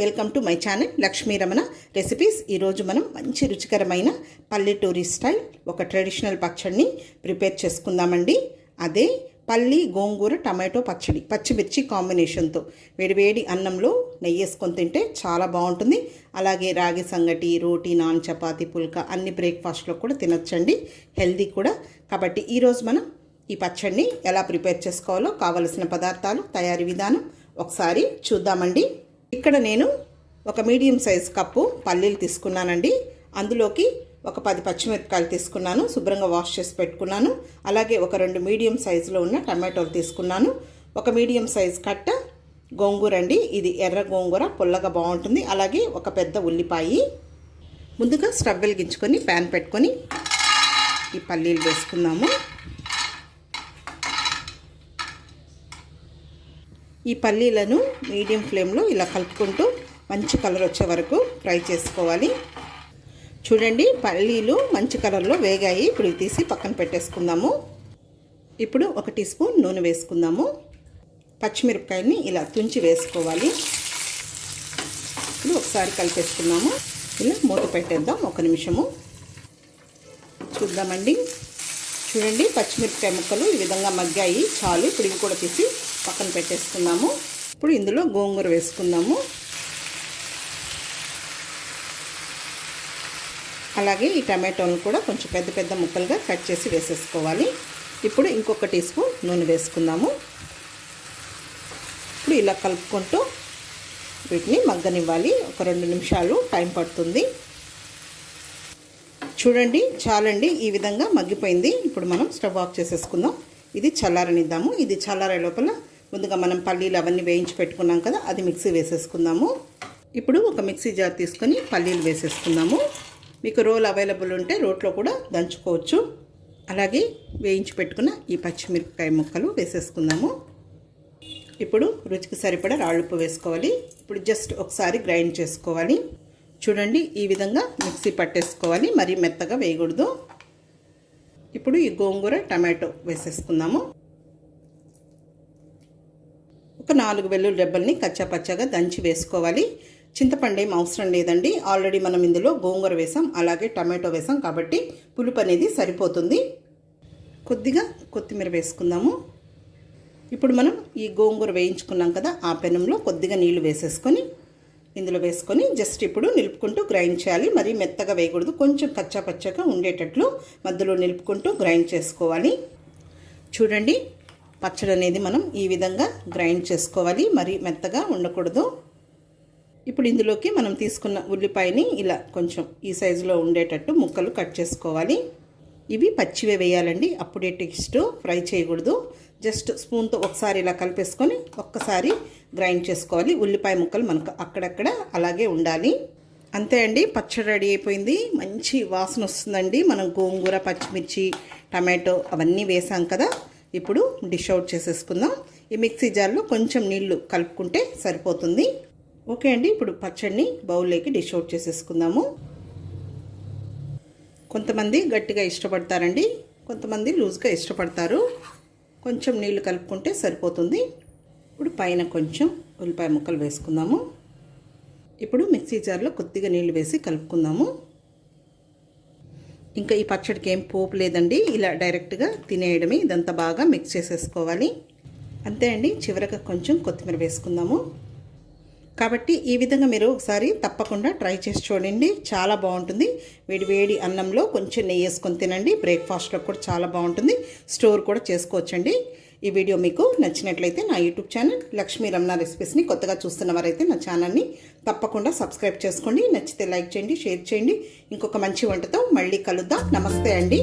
Welcome to my channel Lakshmi Ramana recipes. ఈరోజు మనం మంచి రుచికరమైన పల్లెటూరి స్టైల్ ఒక ట్రెడిషనల్ పచ్చడిని ప్రిపేర్ చేసుకుందామండి. అదే పల్లి గోంగూర టమాటో పచ్చడి పచ్చిమిర్చి కాంబినేషన్తో. వేడివేడి అన్నంలో నెయ్యి వేసుకొని తింటే చాలా బాగుంటుంది. అలాగే రాగి సంగటి రోటీ నాన్ చపాతి పుల్కా అన్ని బ్రేక్ఫాస్ట్లో కూడా తినొచ్చండి. హెల్దీ కూడా. కాబట్టి ఈరోజు మనం ఈ పచ్చడిని ఎలా ప్రిపేర్ చేసుకోవాలో కావలసిన పదార్థాలు తయారీ విధానం ఒకసారి చూద్దామండి. ఇక్కడ నేను ఒక మీడియం సైజ్ కప్పు పల్లీలు తీసుకున్నానండి. అందులోకి ఒక పది పచ్చిమిరపకాయలు తీసుకున్నాను. శుభ్రంగా వాష్ చేసి పెట్టుకున్నాను. అలాగే ఒక రెండు మీడియం సైజులో ఉన్న టమాటోలు తీసుకున్నాను. ఒక మీడియం సైజ్ కట్ట గోంగూర అండి. ఇది ఎర్ర గోంగూర పుల్లగా బాగుంటుంది. అలాగే ఒక పెద్ద ఉల్లిపాయ. ముందుగా స్టవ్ వెలిగించుకొని ప్యాన్ పెట్టుకొని ఈ పల్లీలు వేసుకుందాము. ఈ పల్లీలను మీడియం ఫ్లేమ్లో ఇలా కలుపుకుంటూ మంచి కలర్ వచ్చే వరకు ఫ్రై చేసుకోవాలి. చూడండి పల్లీలు మంచి కలర్లో వేగాయి. ఇప్పుడు తీసి పక్కన పెట్టేసుకుందాము. ఇప్పుడు ఒక టీ స్పూన్ నూనె వేసుకుందాము. పచ్చిమిరపకాయని ఇలా తుంచి వేసుకోవాలి. ఇప్పుడు ఒకసారి కలిపేసుకున్నాము ఇలా మూత పెట్టేద్దాం ఒక నిమిషము. చూద్దామండి. చూడండి పచ్చిమిరపకాయ ముక్కలు ఈ విధంగా మగ్గాయి. చాలు ఇప్పుడు ఇవి కూడా తీసి పక్కన పెట్టేసుకుందాము. ఇప్పుడు ఇందులో గోంగూర వేసుకుందాము. అలాగే ఈ టమాటోలను కూడా కొంచెం పెద్ద పెద్ద ముక్కలుగా కట్ చేసి వేసేసుకోవాలి. ఇప్పుడు ఇంకొక టీ స్పూన్ నూనె వేసుకుందాము. ఇప్పుడు ఇలా కలుపుకుంటూ వీటిని మగ్గనివ్వాలి. ఒక రెండు నిమిషాలు టైం పడుతుంది. చూడండి చాలండి ఈ విధంగా మగ్గిపోయింది. ఇప్పుడు మనం స్టవ్ ఆఫ్ చేసేసుకుందాం. ఇది చల్లారనిద్దాము. ఇది చల్లారే లోపల ముందుగా మనం పల్లీలు అవన్నీ వేయించి పెట్టుకున్నాం కదా అది మిక్సీ వేసేసుకుందాము. ఇప్పుడు ఒక మిక్సీ జార్ తీసుకొని పల్లీలు వేసేసుకుందాము. మీకు రోల్ అవైలబుల్ ఉంటే రోట్లో కూడా దంచుకోవచ్చు. అలాగే వేయించి పెట్టుకున్న ఈ పచ్చిమిరపకాయ ముక్కలు వేసేసుకుందాము. ఇప్పుడు రుచికి సరిపడా రాళ్ళుప్పు వేసుకోవాలి. ఇప్పుడు జస్ట్ ఒకసారి గ్రైండ్ చేసుకోవాలి. చూడండి ఈ విధంగా మిక్సీ పట్టేసుకోవాలి. మరీ మెత్తగా వేయకూడదు. ఇప్పుడు ఈ గోంగూర టమాటో వేసేసుకుందాము. ఒక నాలుగు వెల్లుల్లి రెబ్బల్ని కచ్చాపచ్చాగా దంచి వేసుకోవాలి. చింతపండు ఏం అవసరం లేదండి. ఆల్రెడీ మనం ఇందులో గోంగూర వేసాం అలాగే టమాటో వేసాం కాబట్టి పులుపు అనేది సరిపోతుంది. కొద్దిగా కొత్తిమీర వేసుకుందాము. ఇప్పుడు మనం ఈ గోంగూర వేయించుకున్నాం కదా ఆ పెనంలో కొద్దిగా నీళ్ళు వేసేసుకొని ఇందులో వేసుకొని జస్ట్ ఇప్పుడు నిలుపుకుంటూ గ్రైండ్ చేయాలి. మరీ మెత్తగా వేయకూడదు కొంచెం కచ్చాపచ్చగా ఉండేటట్లు మధ్యలో నిలుపుకుంటూ గ్రైండ్ చేసుకోవాలి. చూడండి పచ్చడి అనేది మనం ఈ విధంగా గ్రైండ్ చేసుకోవాలి. మరి మెత్తగా ఉండకూడదు. ఇప్పుడు ఇందులోకి మనం తీసుకున్న ఉల్లిపాయని ఇలా కొంచెం ఈ సైజులో ఉండేటట్టు ముక్కలు కట్ చేసుకోవాలి. ఇవి పచ్చివే వేయాలండి. అప్పుడే టేస్ట్ ఫ్రై చేయకూడదు. జస్ట్ స్పూన్తో ఒకసారి ఇలా కలిపేసుకొని ఒక్కసారి గ్రైండ్ చేసుకోవాలి. ఉల్లిపాయ ముక్కలు మనకు అక్కడక్కడ అలాగే ఉండాలి. అంతే అండి. పచ్చడి రెడీ అయిపోయింది. మంచి వాసన వస్తుందండి. మనం గోంగూర పచ్చిమిర్చి టమాటో అవన్నీ వేసాం కదా. ఇప్పుడు డిష్ అవుట్ చేసేసుకుందాం. ఈ మిక్సీ జార్లో కొంచెం నీళ్ళు కలుపుకుంటే సరిపోతుంది. ఓకే అండి ఇప్పుడు పచ్చడిని బౌల్లోకి డిష్ అవుట్ చేసేసుకుందాము. కొంతమంది గట్టిగా ఇష్టపడతారండి కొంతమంది లూజ్గా ఇష్టపడతారు. కొంచెం నీళ్ళు కలుపుకుంటే సరిపోతుంది. ఇప్పుడు పైన కొంచెం ఉల్లిపాయ ముక్కలు వేసుకుందాము. ఇప్పుడు మిక్సీ జార్లో కొద్దిగా నీళ్ళు వేసి కలుపుకుందాము. ఇంకా ఈ పచ్చడికి ఏం పోపు లేదండి. ఇలా డైరెక్ట్గా తినేయడమే. ఇదంతా బాగా మిక్స్ చేసేసుకోవాలి. అంతే అండి. చివరగా కొంచెం కొత్తిమీర వేసుకుందాము. కాబట్టి ఈ విధంగా మీరు ఒకసారి తప్పకుండా ట్రై చేసి చూడండి. చాలా బాగుంటుంది. వేడి వేడి అన్నంలో కొంచెం నెయ్యి వేసుకొని తినండి. బ్రేక్ఫాస్ట్లో కూడా చాలా బాగుంటుంది. స్టోర్ కూడా చేసుకోవచ్చండి. ఈ వీడియో మీకు నచ్చినట్లయితే నా యూట్యూబ్ ఛానల్ లక్ష్మీ రమణ రెసిపీస్ని కొత్తగా చూస్తున్న వారైతే నా ఛానల్ని తప్పకుండా సబ్స్క్రైబ్ చేసుకోండి. నచ్చితే లైక్ చేయండి షేర్ చేయండి. ఇంకొక మంచి వంటతో మళ్ళీ కలుద్దాం. నమస్తే అండి.